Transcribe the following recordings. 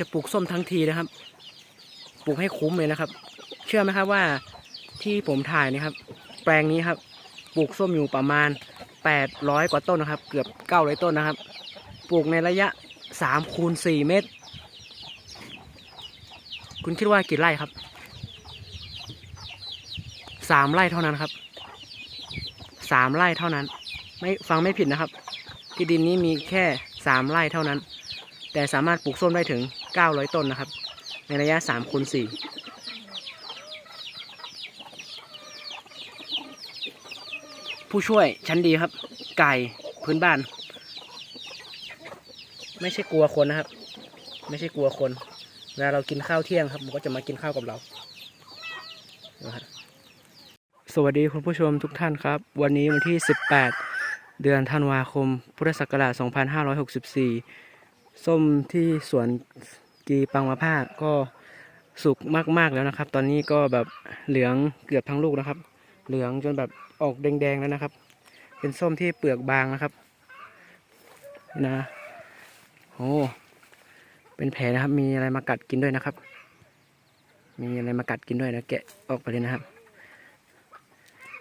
จะปลูกส้มทั้งทีนะครับ ปลูกให้คุ้มเลยนะครับ เชื่อไหมครับว่าที่ผมถ่ายนี่ครับ แปลงนี้ครับ ปลูกส้มอยู่ประมาณ 800 กว่าต้นนะครับ เกือบ 900 ต้นนะครับ ปลูกในระยะ3คูณ4เมตร คุณคิดว่ากี่ไร่ครับ 3 ไร่เท่านั้นครับ 3 ไร่เท่านั้น ไม่ฟังไม่ผิดนะครับ ที่ดินนี้มีแค่ 3 ไร่เท่านั้นแต่สามารถปลูกส้มได้ถึง 900 ต้นนะครับ ในระยะ3คูณ4ผู้ช่วยชั้นดีครับ ไก่พื้นบ้าน ไม่ใช่กลัวคนนะครับ ไม่ใช่กลัวคนเวลาเรากินข้าวเที่ยงครับมันก็จะมากินข้าวกับเราสวัสดีคุณผู้ชมทุกท่านครับ วันนี้วันที่ 18 เดือนธันวาคม พุทธศักราช 2564 ส้มที่สวน กีปังมะผ้าก็สุกมากๆแล้วนะครับ ตอนนี้ก็แบบเหลืองเกือบทั้งลูกนะครับ เหลืองจนแบบออกแดงๆแล้วนะครับ เป็นส้มที่เปลือกบางนะครับนะโอ้เป็นแผลนะครับ มีอะไรมากัดกินด้วยนะครับ มีอะไรมากัดกินด้วยนะแกะออกไปเลยนะครับ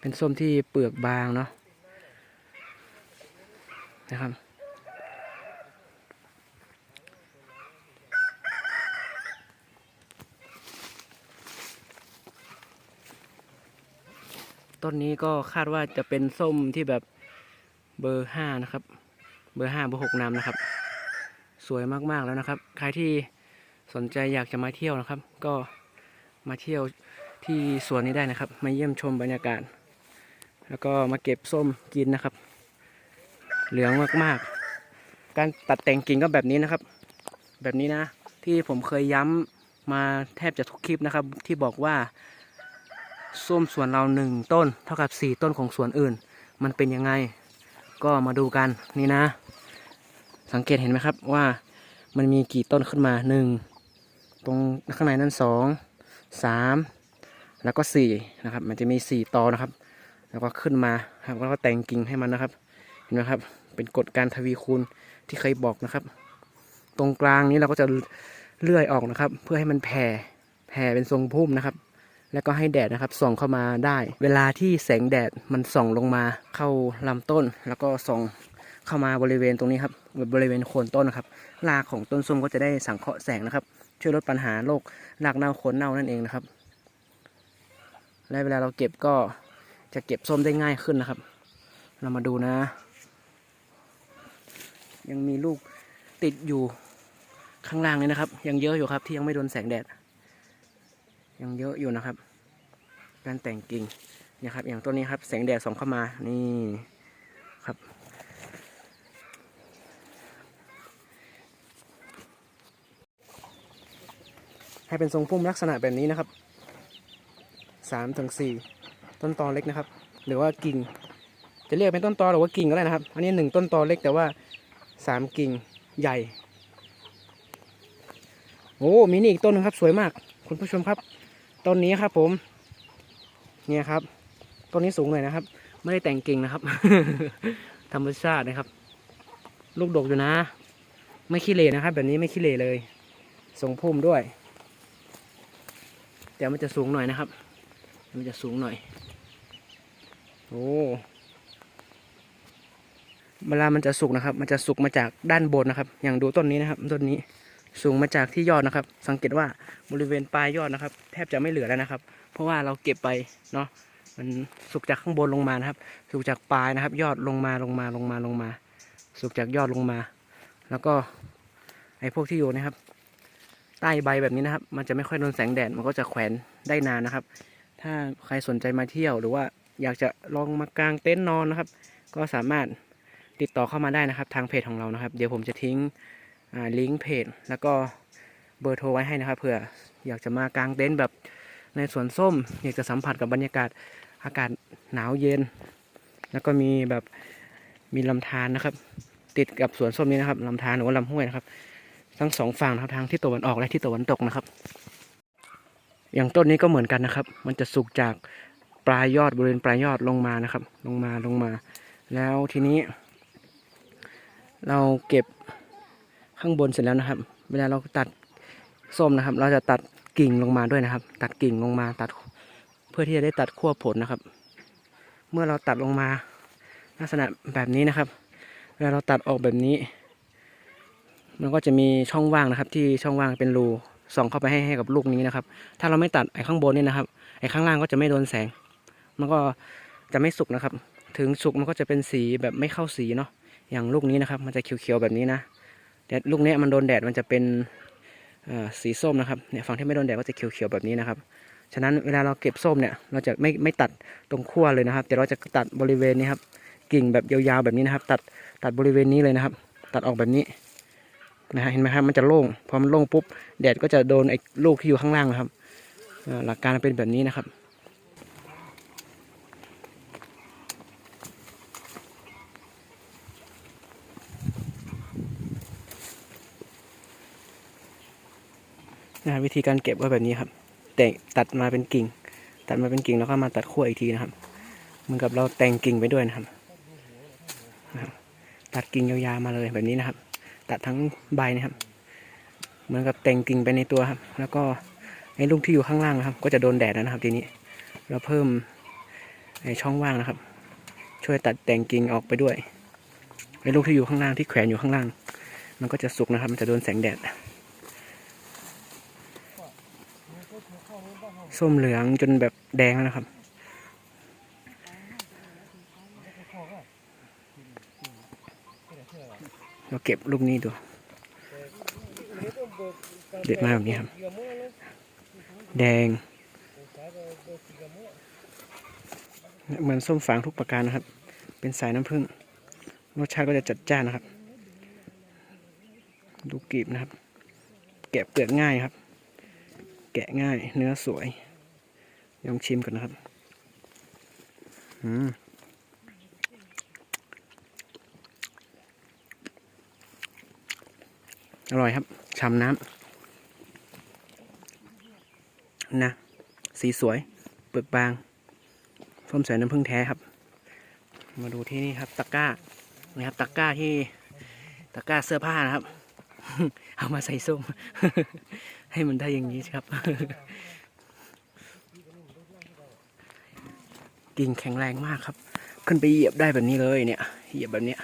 เป็นส้มที่เปลือกบางเนาะนะครับ ต้นนี้ก็คาดว่าจะเป็นส้มที่แบบเบอร์ห้านะครับ เบอร์ห้าเบอร์หกน้ำนะครับ สวยมากๆแล้วนะครับ ใครที่สนใจอยากจะมาเที่ยวนะครับ ก็มาเที่ยวที่สวนนี้ได้นะครับ มาเยี่ยมชมบรรยากาศ แล้วก็มาเก็บส้มกินนะครับ เหลืองมากๆ การตัดแต่งกิ่งก็แบบนี้นะครับ แบบนี้นะ ที่ผมเคยย้ำมาแทบจะทุกคลิปนะครับ ที่บอกว่า ส้มสวนเราหนึ่งต้น เท่ากับสี่ต้นของสวนอื่น มันเป็นยังไง ก็มาดูกันนี่นะ สังเกตเห็นไหมครับว่ามันมีกี่ต้นขึ้นมาหนึ่งตรงข้างในนั้นสองสามแล้วก็สี่นะครับ มันจะมีสี่ตอนะครับ แล้วก็ขึ้นมาครับแล้วก็แต่งกิ่งให้มันนะครับ เห็นไหมครับ เป็นกฎการทวีคูณที่เคยบอกนะครับ ตรงกลางนี้เราก็จะเลื่อยออกนะครับ เพื่อให้มันแผ่แผ่เป็นทรงพุ่มนะครับ แล้วก็ให้แดดนะครับส่องเข้ามาได้ เวลาที่แสงแดดมันส่องลงมาเข้าลำต้น แล้วก็ส่องเข้ามาบริเวณตรงนี้ครับบริเวณโคนต้นนะครับรากของต้นส้มก็จะได้สังเคราะห์แสงนะครับ ช่วยลดปัญหาโรครากเน่าโคนเน่านั่นเองนะครับ และเวลาเราเก็บก็จะเก็บส้มได้ง่ายขึ้นนะครับ เรามาดูนะ ยังมีลูกติดอยู่ข้างล่างเลยนะครับ ยังเยอะอยู่ครับที่ยังไม่โดนแสงแดด ยังเยอะอยู่นะครับ การแต่งกิ่งนี่ยครับ อย่างต้นนี้ครับแสงแดดส่องเข้ามานี่ครับให้เป็นทรงพุ่มลักษณะแบบนี้นะครับสามถึงสี่ต้นตอเล็กนะครับ หรือว่ากิ่ง จะเรียกเป็นต้นตอหรือว่ากิ่งก็ได้นะครับ อันนี้หนึ่งต้นตอเล็กแต่ว่าสามกิ่งใหญ่ โอ้ มีนี่อีกต้นหนึงครับ สวยมาก คุณผู้ชมครับ ต้นนี้ครับผม เนี่ยครับต้นนี้สูงหน่อยนะครับ ไม่ได้แต่งกิ่งนะครับ ธรรมชาตินะครับ ลูกดกอยู่นะ ไม่ขี้เหร่นะครับ แบบนี้ไม่ขี้เหร่เลยทรงพุ่มด้วย แต่มันจะสูงหน่อยนะครับ มันจะสูงหน่อย โอ้เวลามันจะสุกนะครับ มันจะสุกมาจากด้านบนนะครับ อย่างดูต้นนี้นะครับ ต้นนี้สูงมาจากที่ยอดนะครับ สังเกตว่าบริเวณปลายยอดนะครับ แทบจะไม่เหลือแล้วนะครับ เพราะว่าเราเก็บไปเนาะมันสุกจากข้างบนลงมานะครับ สุกจากปลายนะครับ ยอดลงมาลงมาลงมาลงมา สุกจากยอดลงมา แล้วก็ไอ้พวกที่อยู่นะครับ ใต้ใบแบบนี้นะครับ มันจะไม่ค่อยโดนแสงแดดมันก็จะแขวนได้นานนะครับ ถ้าใครสนใจมาเที่ยวหรือว่าอยากจะลองมากางเต็นท์นอนนะครับ ก็สามารถติดต่อเข้ามาได้นะครับ ทางเพจของเรานะครับ เดี๋ยวผมจะทิ้งลิงก์เพจแล้วก็เบอร์โทรไว้ให้นะครับเผื่ออยากจะมากางเต็นท์แบบ ในสวนส้มอยากจะสัมผัสกับบรรยากาศอากาศหนาวเย็น แล้วก็มีแบบมีลำธารนะครับ ติดกับสวนส้มนี้นะครับลำธารหรือว่าลำห้วยนะครับ ทั้งสองฝั่งนะครับทางที่ตะวันออกและที่ตะวันตกนะครับ อย่างต้นนี้ก็เหมือนกันนะครับ มันจะสุกจากปลายยอดบริเวณปลายยอดลงมานะครับ ลงมาลงมา แล้วทีนี้ เราเก็บข้างบนเสร็จแล้วนะครับ เวลาเราตัดส้มนะครับ เราจะตัด กิ่งลงมาด้วยนะครับ ตัดกิ่งลงมาตัดเพื่อที่จะได้ตัดขั้วผลนะครับ เมื่อเราตัดลงมาลักษณะแบบนี้นะครับเวลาเราตัดออกแบบนี้ มันก็จะมีช่องว่างนะครับ ที่ช่องว่างเป็นรูส่องเข้าไปให้ให้กับลูกนี้นะครับ ถ้าเราไม่ตัดไอ้ข้างบนนี่นะครับไอ้ข้างล่างก็จะไม่โดนแสง มันก็จะไม่สุกนะครับ ถึงสุกมันก็จะเป็นสีแบบไม่เข้าสีเนาะอย่างลูกนี้นะครับ มันจะเขียวๆแบบนี้นะแต่ลูกนี้มันโดนแดดมันจะเป็น สีส้มนะครับเนี่ยฝั่งที่ไม่โดนแดดก็จะเขียวๆแบบนี้นะครับ ฉะนั้นเวลาเราเก็บส้มเนี่ยเราจะไม่ไม่ตัดตรงขั้วเลยนะครับ แต่เราจะตัดบริเวณนี้ครับกิ่งแบบยาวๆแบบนี้นะครับ ตัดตัดบริเวณนี้เลยนะครับ ตัดออกแบบนี้นะฮะเห็นไหมครับมันจะโล่งพอมันโล่งปุ๊บแดดก็จะโดนไอ้ลูกที่อยู่ข้างล่างนะครับหลักการเป็นแบบนี้นะครับ นะครับวิธีการเก็บก็แบบนี้ครับ แต่งตัดมาเป็นกิ่ง ตัดมาเป็นกิ่งแล้วก็มาตัดขั้วอีกทีนะครับ เหมือนกับเราแต่งกิ่งไปด้วยนะครับ ตัดกิ่งยาวๆมาเลยแบบนี้นะครับ ตัดทั้งใบนะครับ เหมือนกับแต่งกิ่งไปในตัวครับ แล้วก็ไอ้ลูกที่อยู่ข้างล่างนะครับ ก็จะโดนแดดแล้วนะครับ ทีนี้ เราเพิ่มไอ้ช่องว่างนะครับ ช่วยตัดแต่งกิ่งออกไปด้วยไอ้ลูกที่อยู่ข้างล่างที่แขวนอยู่ข้างล่าง มันก็จะสุกนะครับ มันจะโดนแสงแดด ส้มเหลืองจนแบบแดงแล้วนะครับ เราเก็บลูกนี้ดู เด็ดมากแบบนี้ครับ แดง เหมือนส้มฝางทุกประการนะครับ เป็นสายน้ำผึ้ง รสชาติก็จะจัดจ้านนะครับ ดูกลีบนะครับ แกะเปลือกง่ายครับ แกะง่าย เนื้อสวย ลองชิมก่อนนะครับ อืมอร่อยครับฉ่ำน้ำนะ สีสวย เปลือกบางส้มสายน้ำผึ้งแท้ครับ มาดูที่นี่ครับตะกร้านะครับตะกร้าที่ตะกร้าเสื้อผ้านะครับ เอามาใส่ส้ม ให้มันได้อย่างนี้ครับ กิ่งแข็งแรงมากครับ ขึ้นไปเหยียบได้แบบนี้เลยเนี่ย เหยียบแบบเนี้ย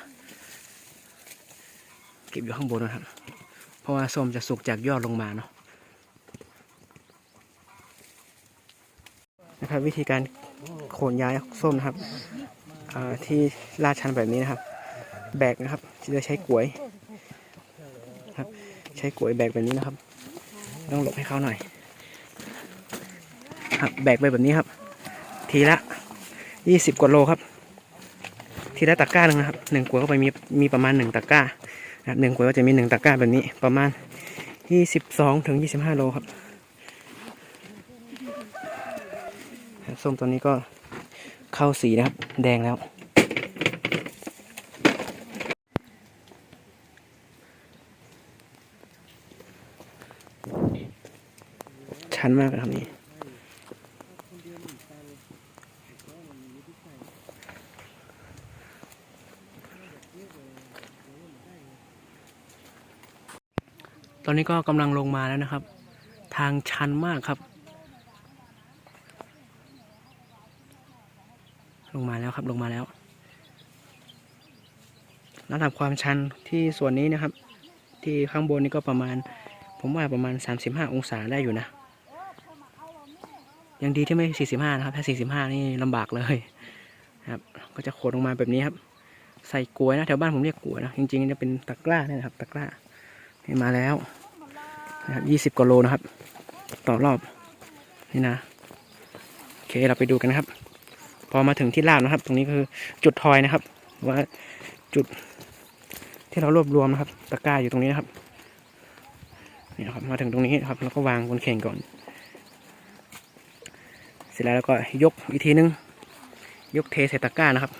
เก็บอยู่ข้างบนนะครับ เพราะว่าส้มจะสุกจากยอดลงมาเนาะนะครับ วิธีการโคนย้ายส้มนะครับอ่าที่ลาดชันแบบนี้นะครับ แบกนะครับจะใช้กลวยครับ ใช้กลวยแบกแบบนี้นะครับ ต้องหลบให้เขาหน่อย ครับ แบกไปแบบนี้ครับ ทีละ ยี่สิบกว่าโลครับ ทีละตะกร้าหนึ่งนะครับหนึ่งกวยก็ไปมีมีประมาณหนึ่งตะกร้านะครับหนึ่งกวยก็จะมีหนึ่งตะกร้าแบบนี้ประมาณยี่สิบสองถึงยี่สิบห้าโลครับส้มตัวนี้ก็เข้าสีนะครับ แดงแล้ว ชันมากครับนี่ อนนี้ก็กำลังลงมาแล้วนะครับ ทางชันมากครับ ลงมาแล้วครับลงมาแล้วระดับความชันที่ส่วนนี้นะครับ ที่ข้างบนนี่ก็ประมาณ ผมว่าประมาณ 35 องศาได้อยู่นะ ยังดีที่ไม่ 45 นะครับ ถ้า 45 นี่ลำบากเลยครับ ก็จะโขดลงมาแบบนี้ครับ ใส่กลวยนะแถวบ้านผมเรียกกลวยนะ จริงๆจะเป็นตะกร้าเนี่ยนะครับ ตะกร้านี่มาแล้ว นะครับ20กว่าโลนะครับ ต่อรอบนี่นะโอเคเราไปดูกันนะครับ พอมาถึงที่ลาบนะครับ ตรงนี้คือจุดทอยนะครับ ว่าจุดที่เรารวบรวมนะครับ ตะกร้าอยู่ตรงนี้นะครับนี่นะครับ มาถึงตรงนี้ครับแล้วก็วางบนเข่งก่อน เสร็จแล้วเราก็ยกอีกทีนึง ยกเทใส่ตะกร้านะครับ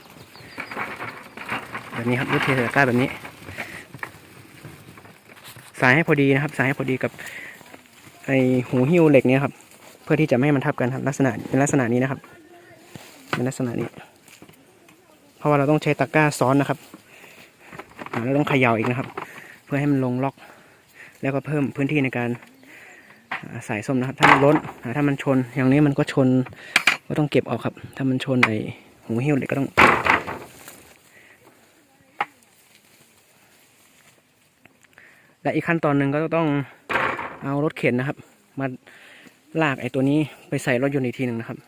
แบบนี้ครับยกเทใส่ตะกร้าแบบนี้ สายให้พอดีนะครับ สายให้พอดีกับไอหูหิ้วเหล็กเนี้ยครับ เพื่อที่จะไม่ให้มันทับกันครับลักษณะเป็นลักษณะนี้นะครับเป็นลักษณะนี้ เพราะว่าเราต้องใช้ตะกร้าซ้อนนะครับอ่าแล้วต้องเขย่าอีกนะครับ เพื่อให้มันลงล็อก แล้วก็เพิ่มพื้นที่ในการสายส้มนะครับ ถ้ามันล้นถ้ามันชน อย่างนี้มันก็ชนก็ต้องเก็บออกครับ ถ้ามันชนไอหูหิ้วเหล็กก็ต้อง และอีกขั้นตอนหนึ่งก็ต้องเอารถเข็นนะครับ มาลากไอ้ตัวนี้ไปใส่รถยนต์อีกทีหนึ่งนะครับ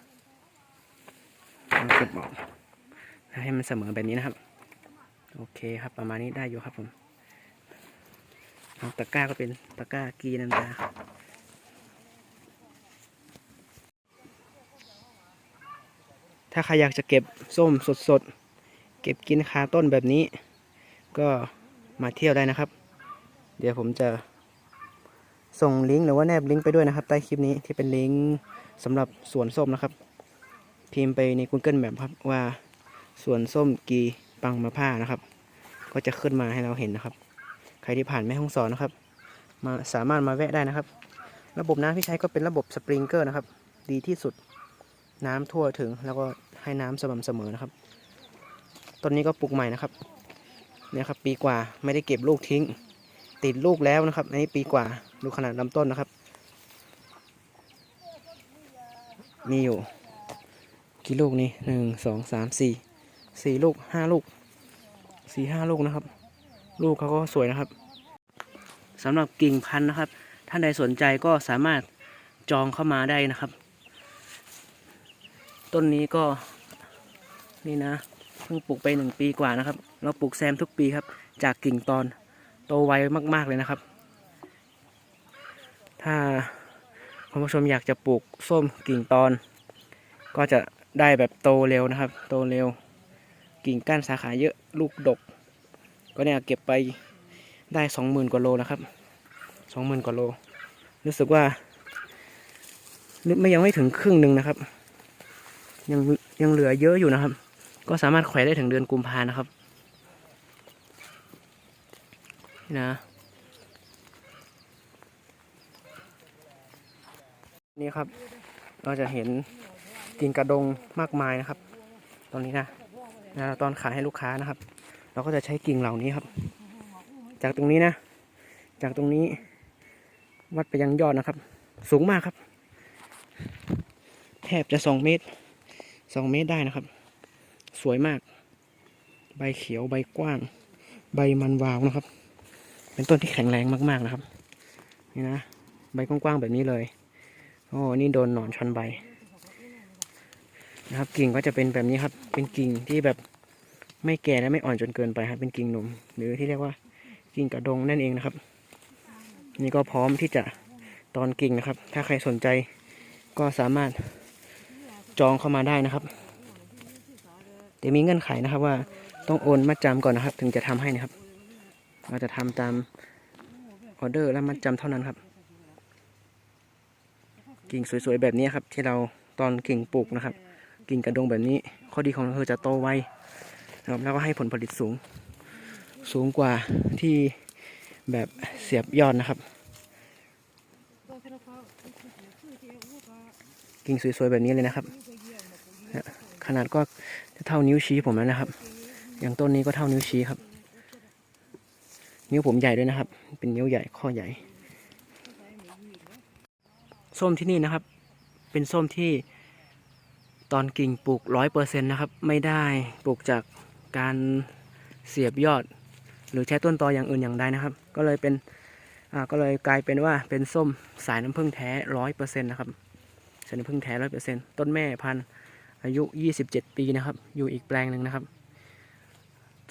เก็บออกให้มันเสมอแบบนี้นะครับ โอเคครับประมาณนี้ได้อยู่ครับผมตะกร้าก็เป็นตะกร้ากีนันตาถ้าใครอยากจะเก็บส้มสดๆ เก็บกินคาต้นแบบนี้ ก็มาเที่ยวได้นะครับ เดี๋ยวผมจะส่งลิงก์หรือว่าแนบลิงก์ไปด้วยนะครับใต้คลิปนี้ที่เป็นลิงก์สำหรับสวนส้มนะครับ พิมพ์ไปใน Google Map ครับว่าสวนส้มกีปังมะผ้านะครับ ก็จะขึ้นมาให้เราเห็นนะครับ ใครที่ผ่านแม่ห้องสอนนะครับ มาสามารถมาแวะได้นะครับ ระบบน้ำที่ใช้ก็เป็นระบบสปริงเกอร์นะครับ ดีที่สุดน้ำทั่วถึงแล้วก็ให้น้ำสม่ำเสมอนะครับต้นนี้ก็ปลูกใหม่นะครับเนี่ยครับปีกว่าไม่ได้เก็บลูกทิ้ง ติดลูกแล้วนะครับ อันนี้ปีกว่าดูขนาดลำต้นนะครับ มีอยู่ กี่ลูกนี่หนึ่งสองสามสี่สี่ลูกห้าลูกสี่ห้าลูกนะครับ ลูกเขาก็สวยนะครับสำหรับกิ่งพันธุ์นะครับ ท่านใดสนใจก็สามารถจองเข้ามาได้นะครับ ต้นนี้ก็นี่นะเพิ่งปลูกไปหนึ่งปีกว่านะครับ เราปลูกแซมทุกปีครับ จากกิ่งตอน โตไวมากๆเลยนะครับ ถ้าคุณผู้ชมอยากจะปลูกส้มกิ่งตอน ก็จะได้แบบโตเร็วนะครับ โตเร็ว กิ่งก้านสาขาเยอะลูกดก ก็เนี่ยเก็บไปได้สองหมื่นกว่าโลนะครับสองหมื่นกว่าโล รู้สึกว่าไม่ยังไม่ถึงครึ่งหนึ่งนะครับ ยังยังเหลือเยอะอยู่นะครับ ก็สามารถแขวนได้ถึงเดือนกุมภานะครับ นี่นะนี่ครับ เราจะเห็นกิ่งกระดงมากมายนะครับ ตอนนี้นะนะตอนขายให้ลูกค้านะครับ เราก็จะใช้กิ่งเหล่านี้ครับ จากตรงนี้นะ จากตรงนี้วัดไปยังยอดนะครับ สูงมากครับ แทบจะสองเมตรสองเมตรได้นะครับ สวยมาก ใบเขียวใบกว้าง ใบมันวาวนะครับ เป็นต้นที่แข็งแรงมากๆนะครับ นี่นะใบกว้างๆแบบนี้เลยโอ้นี่โดนหนอนชนใบนะครับ กิ่งก็จะเป็นแบบนี้ครับ เป็นกิ่งที่แบบไม่แก่และไม่อ่อนจนเกินไปครับ เป็นกิ่งหนุ่ม หรือที่เรียกว่ากิ่งกระดงนั่นเองนะครับ นี่ก็พร้อมที่จะตอนกิ่งนะครับ ถ้าใครสนใจก็สามารถจองเข้ามาได้นะครับ แต่มีเงื่อนไขนะครับว่าต้องโอนมัดจำก่อนนะครับ ถึงจะทำให้นะครับ เราจะทำตามออเดอร์และมัดจำเท่านั้นครับ กิ่งสวยๆแบบนี้ครับ ที่เราตอนกิ่งปลูกนะครับ กิ่งกระดงแบบนี้ ข้อดีของเราคือจะโตไวนะครับแล้วก็ให้ผลผลิตสูง สูงกว่าที่แบบเสียบยอดนะครับ กิ่งสวยๆแบบนี้เลยนะครับ ขนาดก็เท่านิ้วชี้ผมแล้วนะครับ อย่างต้นนี้ก็เท่านิ้วชี้ครับ นิ้วผมใหญ่ด้วยนะครับ เป็นนิ้วใหญ่ข้อใหญ่ ส้มที่นี่นะครับ เป็นส้มที่ตอนกิ่งปลูกร้อยเปอร์เซ็นต์นะครับ ไม่ได้ปลูกจากการเสียบยอด หรือใช้ต้นตออย่างอื่นอย่างใดนะครับ ก็เลยเป็นอ่าก็เลยกลายเป็นว่าเป็นส้มสายน้ำผึ้งแท้ร้อยเปอร์เซ็นต์นะครับสายน้ำผึ้งแท้ร้อยเปอร์เซ็นต์ต้นแม่พันธุ์อายุยี่สิบเจ็ดปีนะครับ อยู่อีกแปลงหนึ่งนะครับ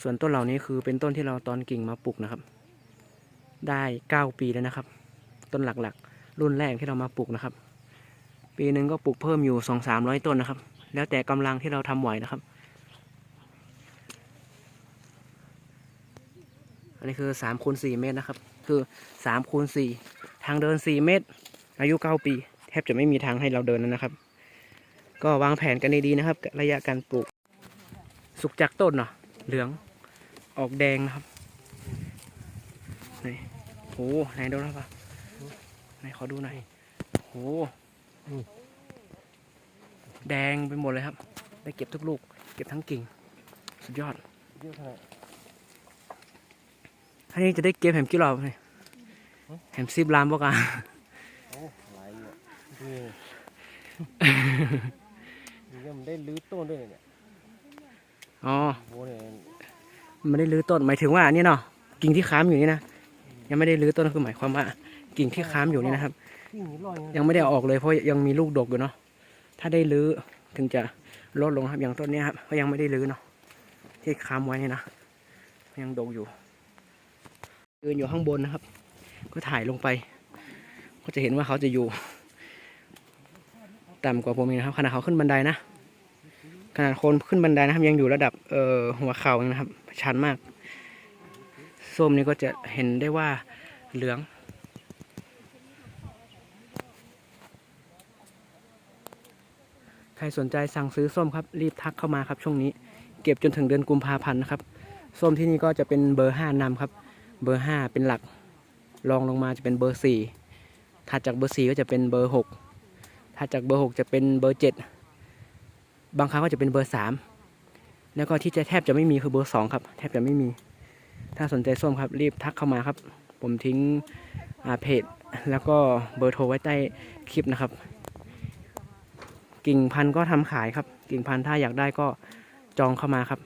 ส่วนต้นเหล่านี้คือเป็นต้นที่เราตอนกิ่งมาปลูกนะครับ ได้เก้าปีแล้วนะครับ ต้นหลักๆ รุ่นแรกที่เรามาปลูกนะครับ ปีหนึ่งก็ปลูกเพิ่มอยู่สองสามร้อยต้นนะครับ แล้วแต่กำลังที่เราทำไหวนะครับ อันนี้คือสามคูณสี่เมตรนะครับ คือสามคูณสี่ทางเดินสี่เมตร อายุเก้าปี แทบจะไม่มีทางให้เราเดินนะครับ ก็วางแผนกันดีๆนะครับ ระยะการปลูก สุกจากต้นเนาะ เหลืองออกแดงนะครับนี่โหไหนดูนะปะไหนขอดูหน่อยโหแดงไปหมดเลยครับ ได้เก็บทุกลูก เก็บทั้งกิ่ง สุดยอดอันนี้จะได้เก็บแหมกี่รอบเลยแหมซิบลามบอกอะมนี่นี่มันได้รื้อต้นด้วยเนี่ย อ๋อโอ้เนี่ยไม่ได้รื้อต้นหมายถึงว่าอันนี่เนาะกิ่งที่ค้ำอยู่นี่นะยังไม่ได้รื้อต้นคือหมายความว่ากิ่งที่ค้ำอยู่นี่นะครับ ยังไม่ได้ออกเลยเพราะยังมีลูกดกอยู่เนาะถ้าได้รื้อถึงจะลดลงครับอย่างต้นนี้ครับก็ยังไม่ได้รื้อเนาะที่ค้ำไว้นี่นะยังดกอยู่ยืนอยู่ข้างบนนะครับ ก็ถ่ายลงไป ก็จะเห็นว่าเขาจะอยู่ต่ำกว่าผมอีกนะครับขณะเขาขึ้นบันไดนะ ขนาดคนขึ้นบันไดนะครับยังอยู่ระดับเอ่อหัวเข่าเองนะครับ ชันมากส้มนี่ก็จะเห็นได้ว่าเหลือง ใครสนใจสั่งซื้อส้มครับ รีบทักเข้ามาครับช่วงนี้ เก็บจนถึงเดือนกุมภาพันธ์นะครับ ส้มที่นี่ก็จะเป็นเบอร์ห้านำครับ เบอร์ห้าเป็นหลักรองลงมาจะเป็นเบอร์สี่ถัดจากเบอร์สี่ก็จะเป็นเบอร์หกถัดจากเบอร์หกจะเป็นเบอร์เจ็ด บางครั้งก็จะเป็นเบอร์สามแล้วก็ที่จะแทบจะไม่มีคือเบอร์สองครับ แทบจะไม่มี ถ้าสนใจส้มครับรีบทักเข้ามาครับ ผมทิ้งเพจแล้วก็เบอร์โทรไว้ใต้คลิปนะครับ กิ่งพันก็ทำขายครับ กิ่งพันถ้าอยากได้ก็จองเข้ามาครับ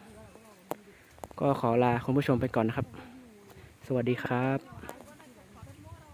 ก็ขอลาคุณผู้ชมไปก่อนนะครับ สวัสดีครับ